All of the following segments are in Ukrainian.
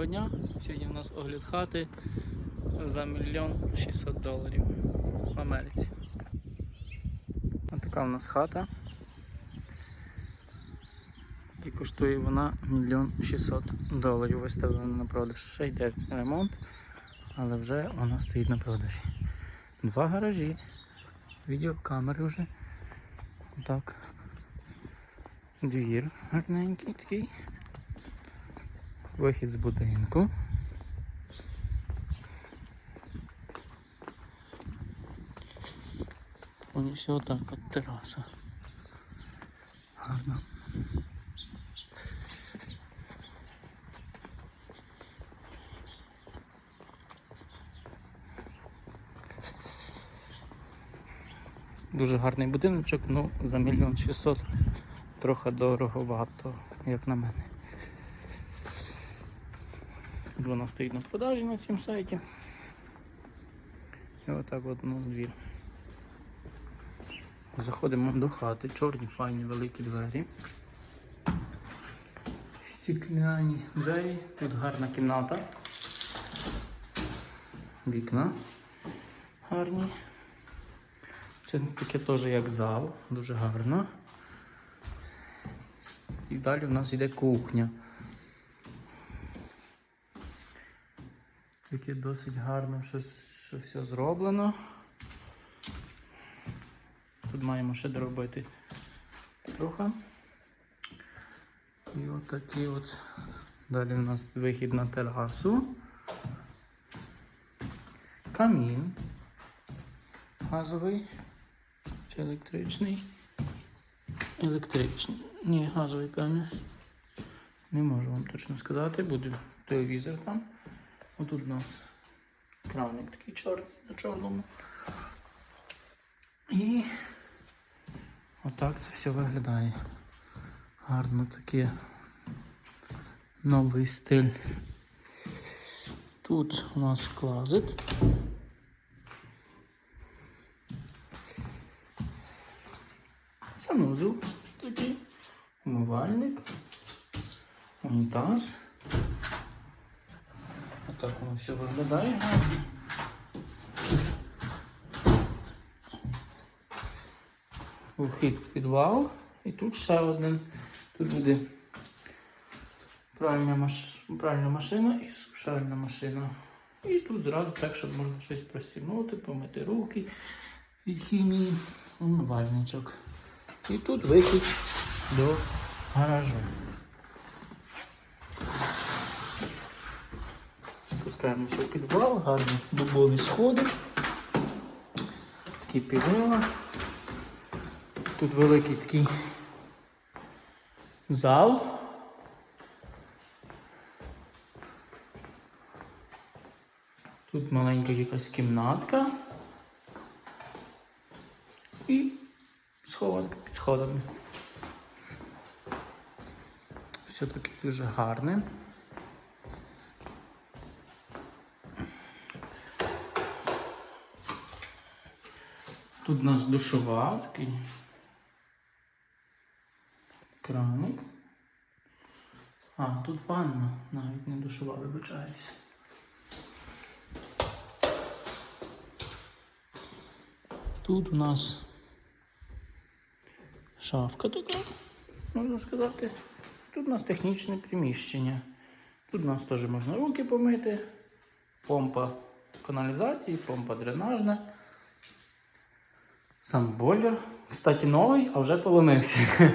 Доброго дня. Сьогодні у нас огляд хати за мільйон 600 доларів в Америці. Ось така у нас хата. І коштує вона мільйон 600 доларів. Виставлена на продаж. Ще йде ремонт, але вже вона стоїть на продажі. Два гаражі, відеокамери вже. Так. Двір гарненький такий. Вихід з будинку. Ось отак от тераса. Гарно. Дуже гарний будиночок, ну за мільйон шістсот трохи дороговато, як на мене. Вона стоїть на продажі на цьому сайті. І отак от у нас двір. Заходимо до хати, чорні, файні, великі двері. Стікляні двері, тут гарна кімната. Вікна гарні. Це таке теж як зал, дуже гарно. І далі в нас йде кухня. Таке досить гарно, що, що все зроблено. Тут маємо ще доробити трохи. І от такі от. Далі у нас вихід на терасу. Камін. Газовий чи електричний. Електричний. Ні, газовий, певне. Не можу вам точно сказати, буде телевізор там. Отут у нас кравник такий чорний на чорному. І отак це все виглядає. Гарно таке новий стиль. Тут у нас клазет. Санузел такий, умивальник, унітаз. Отак воно все виглядає. Вхід в підвал. І тут ще один. Тут буде пральна, маш... машина і сушальна машина. І тут зразу так, щоб можна щось простягнути, помити руки від хімії, умивальничок. І тут вихід до гаражу. Спускаємося в підвал, гарні дубові сходи, такі перила. Тут великий такий зал. Тут маленька якась кімнатка і схованка під сходами. Все таки дуже гарне. Тут у нас душова, такий краник. А, тут ванна, навіть не душова, вибачаюсь. Тут у нас шафка така, можна сказати. Тут у нас технічне приміщення. Тут у нас теж можна руки помити, помпа каналізації, помпа дренажна. Сам бойлер. Кстати, новий, а вже поломився.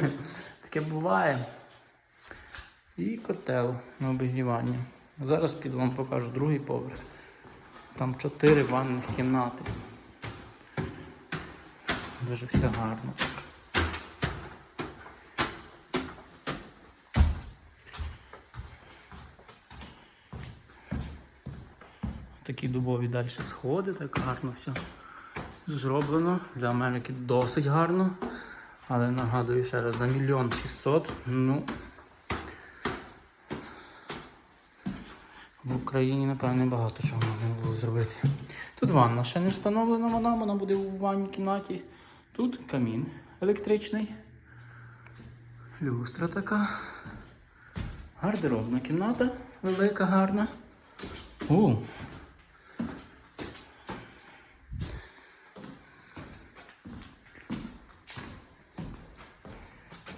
Таке буває. І котел на обігрівання. Зараз піду вам покажу другий поверх. Там чотири ванних кімнати. Дуже все гарно. Такі дубові далі сходи, так гарно все зроблено. Для Америки досить гарно. Але нагадую ще раз, за мільйон шістсот, ну в Україні, напевно, багато чого можна було зробити. Тут ванна ще не встановлена, вона, вона буде у ванній кімнаті. Тут камін електричний. Люстра така. Гардеробна кімната велика, гарна. У.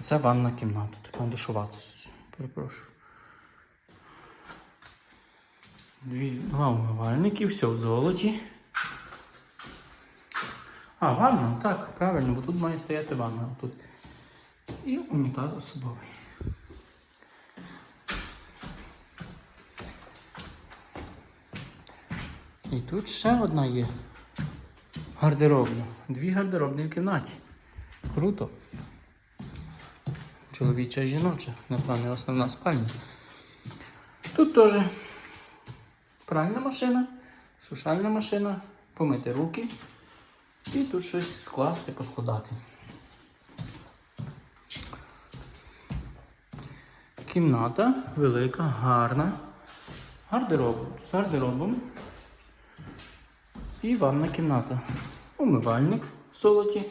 Це ванна кімната, така душова. Перепрошую. Дві, два умивальники, все в золоті. А, ванна, так, правильно, бо тут має стояти ванна. Тут. І унітаз особовий. І тут ще одна є. Гардеробна. Дві гардеробні в кімнаті. Круто. Чоловіча і жіноча, напевне, основна спальня. Тут теж пральна машина, сушальна машина, помити руки і тут щось скласти, поскладати. Кімната велика, гарна. Гардероб з гардеробом. І ванна кімната. Умивальник в золоті,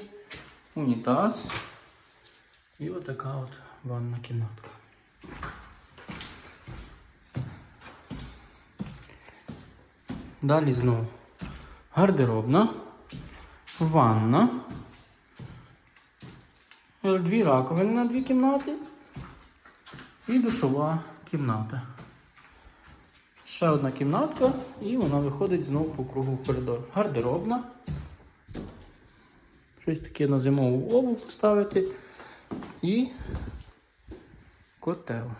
унітаз. І отака от ванна кімнатка. Далі знову гардеробна, ванна, дві раковини на дві кімнати і душова кімната. Ще одна кімнатка, і вона виходить знову по кругу в коридор. Гардеробна. Щось таке на зимову обув поставити. І котел.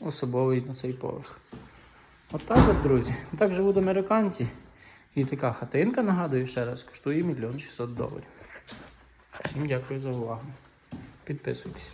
Особовий на цей поверх. Отак от, друзі. Так живуть американці. І така хатинка, нагадую ще раз, коштує мільйон 600 доларів. Всім дякую за увагу. Підписуйтесь.